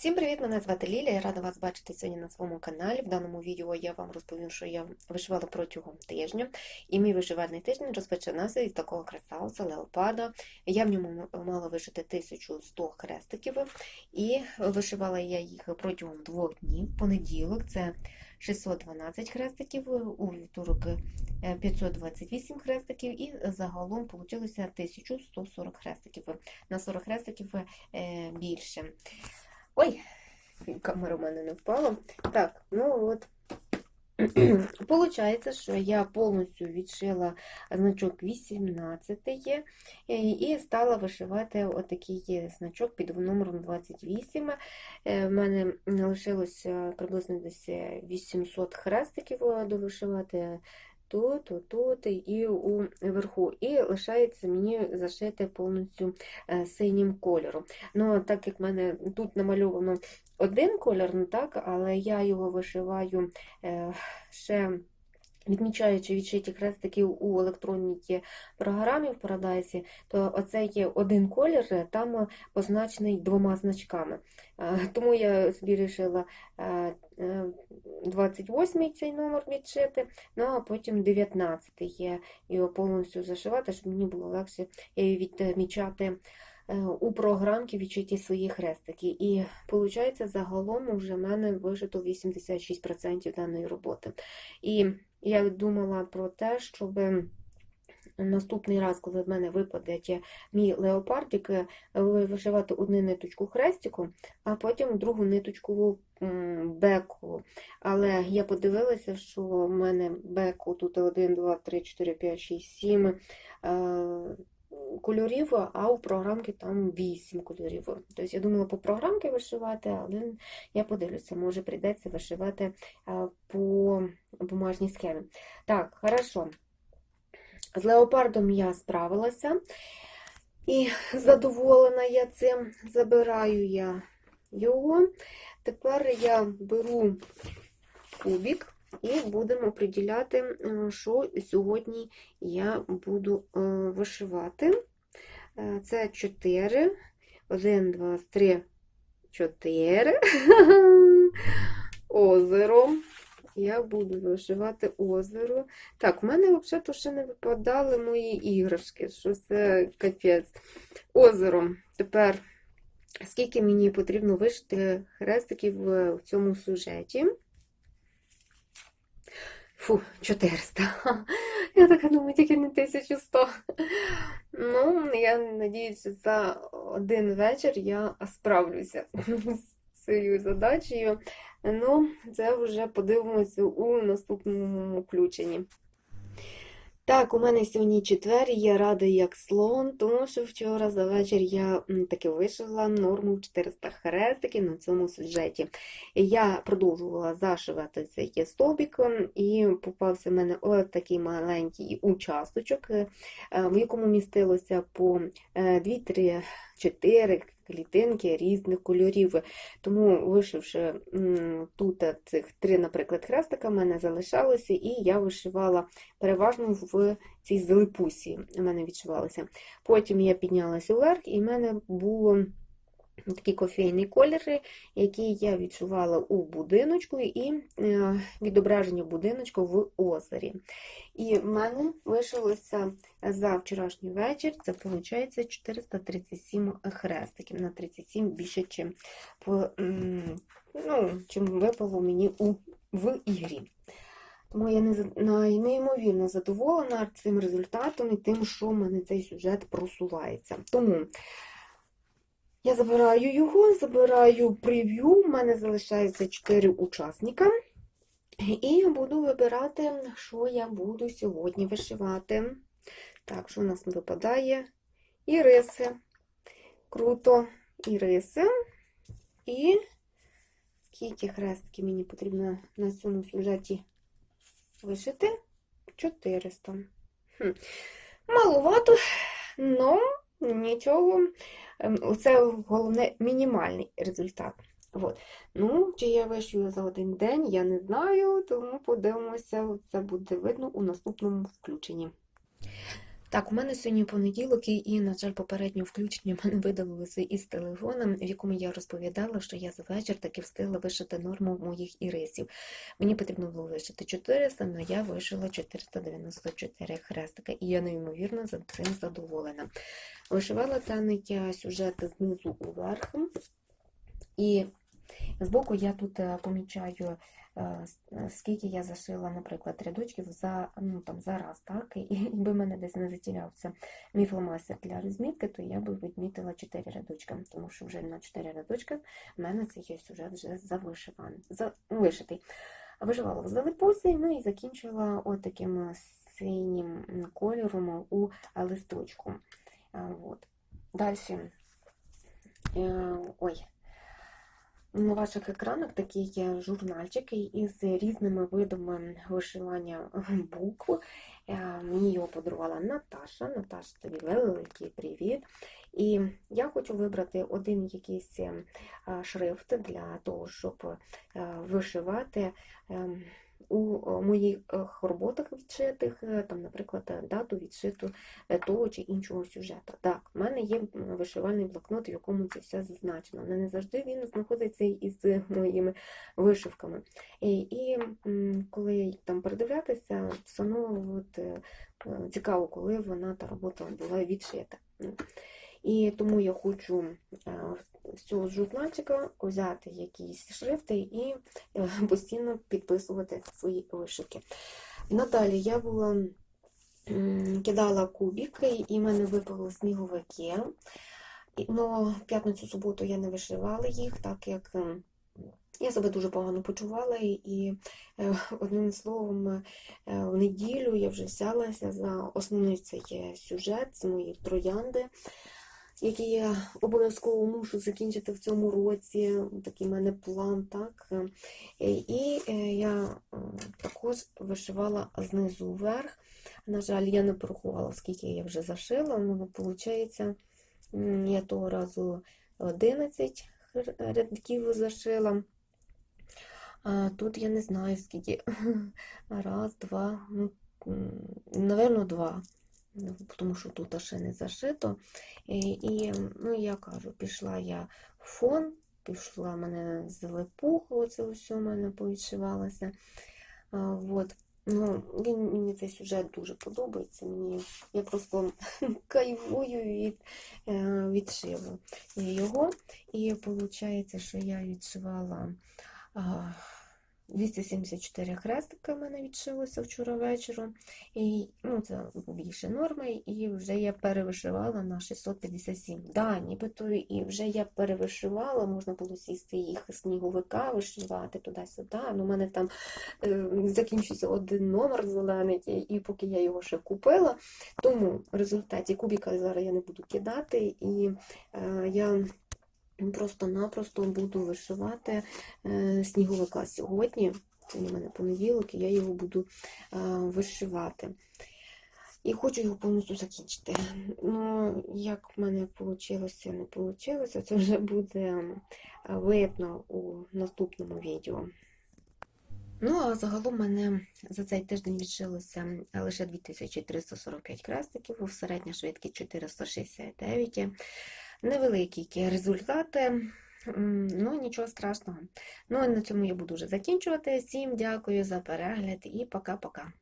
Всім привіт! Мене звати Ліля. Я рада вас бачити сьогодні на своєму каналі. В даному відео я вам розповім, що я вишивала протягом тижня. І мій вишивальний тиждень розпочинався із такого красавця леопарда. Я в ньому мала вишити 1100 хрестиків, і вишивала я їх протягом двох днів. Понеділок це 612 хрестиків, у вівторок е, 528 хрестиків, і загалом вийшло 1140 хрестиків. На 40 хрестиків е, більше. Ой, камера в мене не впала. Так, ну от. Получається, що я повністю відшила значок 18 і стала вишивати отакий значок під номером 28. Е, В мене лишилося приблизно десь 800 хрестиків довишивати тут, то, то і уверху. І лишається мені зашити повністю е, синім кольором. Ну, так як в мене тут намальовано один колір, ну так, але я його вишиваю е, ще. Відмічаючи відшиті хрестики у електронній програмі в Paradise, то оцей є один колір, там позначений двома значками. Е, Тому я собі вирішила 28-й цей номер відшити, ну а потім 19-й я його повністю зашивати, щоб мені було легше відмічати у програмці відчиті свої хрестики. І виходить, загалом вже в мене вишито 86% даної роботи. І я думала про те, щоб наступний раз, коли в мене випаде мій леопардик, вишивати одну ниточку хрестиком, а потім другу ниточку беку. Але я подивилася, що в мене беку тут 1, 2, 3, 4, 5, 6, 7 кольорів, а у програмки там 8 кольорів. Тобто я думала по програмки вишивати, але я подивлюся, може прийдеться вишивати по бумажній схемі. Так, хорошо. З леопардом я справилася і задоволена я цим, забираю я його. Тепер я беру кубик. І будемо приділяти, що сьогодні я буду вишивати. Це 4, 1, 2, 3, 4. Озеро. Я буду вишивати озеро. Так, в мене взагалі ще не випадали мої іграшки, що це капець. Озеро. Тепер, скільки мені потрібно вишити хрестиків в цьому сюжеті? Фу, 400. Я така думаю, тільки не 1100. Ну, я надіюся, за один вечір я справлюся з цією задачею. Ну, це вже подивимося у наступному включенні. Так, у мене сьогодні четвер, я рада як слон, тому що вчора за вечір я таки вишила норму 400 хрестиків на цьому сюжеті. Я продовжувала зашивати цей стовбик, і попався в мене ось такий маленький участочок, в якому містилося по 2-3 4 клітинки різних кольорів. Тому, вишивши тут цих три, наприклад, хрестика, в мене залишалося, і я вишивала переважно в цій злипусі. У мене відшивалося. Потім я піднялася вверх, і в мене було. Такі кофейні кольори, які я відчувала у будиночку, і відображення будиночку в озері. І в мене вишилося за вчорашній вечір, це виходить 437 хрестиків, на 37 більше, чим, ну, чим випало мені у, в ігрі. Тому я неймовірно задоволена цим результатом і тим, що в мене цей сюжет просувається. Тому я забираю його, забираю прев'ю, в мене залишається 4 учасника. І буду вибирати, що я буду сьогодні вишивати. Так, що у нас випадає? Іриси. Круто, іриси. І скільки хрестків мені потрібно на цьому сюжеті вишити? 400. Хм. Малувато, але нічого. Це головне мінімальний результат. От. Ну, Чи я вишию за один день, я не знаю, тому подивимося, це буде видно у наступному включенні. Так, у мене сьогодні понеділок, і, на жаль, попереднє включення в мене видалилося із телефона, в якому я розповідала, що я за вечір таки встигла вишити норму моїх ірисів. Мені потрібно було вишити 400, але я вишила 494 хрестика, і я неймовірно за цим задоволена. Вишивала даний я сюжет знизу уверх, і збоку я тут е, помічаю скільки я зашила, наприклад, рядочків за, ну, там, за раз, так? І якби мене десь не затірявся мій фломастер для розмітки, то я би відмітила 4 рядочка, тому що вже на 4 рядочка в мене цей є сюжет вже завишиваний, за, вишитий. Вишивала в залипусі, ну і закінчила отаким синім кольором у листочку. А, Вот. Далі. Е, Ой. На ваших екранах такі є журнальчики із різними видами вишивання букв. Е, Мені його подарувала Наташа. Наташа, тобі великий привіт. І я хочу вибрати один якийсь е, шрифт для того, щоб е, вишивати ем, у моїх е, роботах відшитих, е, там, наприклад, е, дату відшиту е, того чи іншого сюжету. Так, в мене є вишивальний блокнот, в якому це все зазначено, не завжди він знаходиться із моїми вишивками. І, і коли там передивлятися, все одно е, е, цікаво, коли вона та робота була відшита. І тому я хочу е, з цього журнальчика взяти якісь шрифти і е, постійно підписувати свої вишивки. Надалі я була кидала кубики, і в мене випали сніговики. І- Ну, п'ятницю-суботу я не вишивала їх, так як я себе дуже погано почувала, і е, одним словом, в неділю я вже взялася за основний цей сюжет з моєї троянди, який я обов'язково мушу закінчити в цьому році. Такий в мене план, так. Е, І е, я е, також вишивала знизу вверх. На жаль, я не порахувала, скільки я вже зашила, ну, виходить, я того разу 11 рядків зашила. А тут я не знаю скільки. Раз, два, ну, напевно, два. Ну, Тому що тут ще не зашито. І, і ну, я кажу, пішла я в фон, пішла мене залипуха, оце все в мене повідшивалося. А, вот. Ну, він, мені цей сюжет дуже подобається. Мені, я просто кайфую від е, відшиву його. І виходить, що я відшивала 274 хрестика в мене відшилося вчора вечором. І, ну, це більше норми, і вже я перевишивала на 657. Да, нібито і вже я перевишивала, можна було сісти їх сніговика, вишивати туди-сюди. Ну, у мене там е, закінчився один номер зелений, і, поки я його ще купила. Тому в результаті кубіка зараз я не буду кидати, і е, я просто-напросто буду вишивати е, сніговика сьогодні. Сьогодні в мене понеділок, і я його буду е, вишивати. І хочу його повністю закінчити. Ну, як в мене вийшло, не вийшло, це вже буде е, видно у наступному відео. Ну, а загалом мене за цей тиждень відшилося лише 2345 хрестиків, середня швидкість 469. Невеликі результати, ну нічого страшного. Ну, і на цьому я буду вже закінчувати. Всім дякую за перегляд і пока-пока.